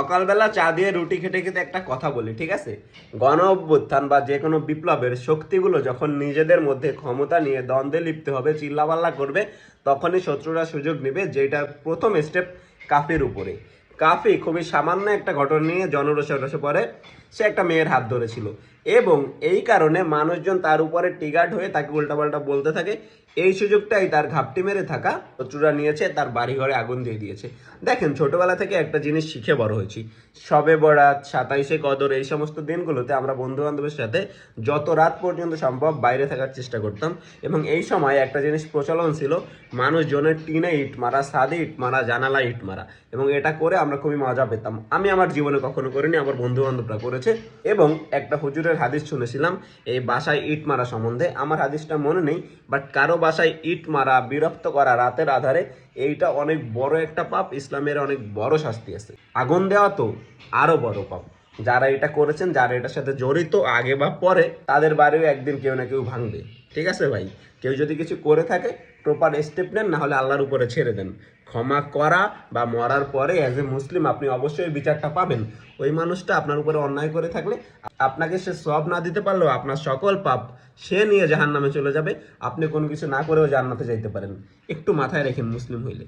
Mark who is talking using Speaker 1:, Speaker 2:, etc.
Speaker 1: সকালবেলা চা দিয়ে রুটি খেটে খেতে একটা কথা বলি, ঠিক আছে? গণ অভ্যুত্থান বা যে কোনো বিপ্লবের শক্তিগুলো যখন নিজেদের মধ্যে ক্ষমতা নিয়ে দ্বন্দ্বে লিপ্ত হবে, চিল্লাপাল্লা করবে, তখনই শত্রুরা সুযোগ নেবে যেটা প্রথম স্টেপ কাফের উপরে। কাফি খুবই সামান্য একটা ঘটনা নিয়ে জনরসে রসে পড়ে। সে একটা মেয়ের হাত ধরেছিল। এবং এই কারণে মানুষজন তার উপরে টিগার্ড হয়ে তাকে উল্টাপাল্টা বলতে থাকে। এই সুযোগটাই তার ঘাপটি মেরে থাকা শত্রুরা নিয়েছে, তার বাড়ি ঘরে আগুন দিয়ে দিয়েছে। দেখেন, ছোটবেলা থেকে একটা জিনিস শিখে বড় হয়েছি। সবে বরাত, সাতাইশে কদর, এই সমস্ত দিনগুলোতে আমরা বন্ধু বান্ধবের সাথে যত রাত পর্যন্ত সম্ভব বাইরে থাকার চেষ্টা করতাম। এবং এই সময় একটা জিনিস প্রচলন ছিল, মানুষজনের টিনে ইট মারা সাদে ইট মারা জানালা ইট মারা। এবং এটা করে আমরা খুবই মজা পেতাম। আমি আমার জীবনে কখনো করিনি, আমার বন্ধু বান্ধবরা করেছে এবং একটা হুজুরের হাদিস শুনেছিলাম, এই বাসায় ইট মারা সম্বন্ধে। আমার হাদিসটা মনে নেই বাট কারও বাসায় ইট মারা, বিরক্ত করা রাতের আধারে, এইটা অনেক বড় একটা পাপ, ইসলামের অনেক বড় শাস্তি আছে। আগুন দেওয়া তো আরও বড় পাপ। যারা এটা করেছেন, যারা এটার সাথে জড়িত, আগে বা পরে, তাদের বাড়িও একদিন কেউ না কেউ ভাঙবে। ঠিক আছে ভাই? কেউ যদি কিছু করে থাকে প্রপার স্টেপ নেন না হলে আল্লাহর উপরে ছেড়ে দেন। ক্ষমা করা বা মরার পরে অ্যাজ এ মুসলিম আপনি অবশ্যই বিচারটা পাবেন। ওই মানুষটা আপনার উপরে অন্যায় করে থাকলে, আপনাকে সে সব না দিতে পারলেও আপনার সকল পাপ সে নিয়ে জাহান নামে চলে যাবে। আপনি কোনো কিছু না করেও জান্নাতে যাইতে পারেন। একটু মাথায় রেখেন মুসলিম হইলে।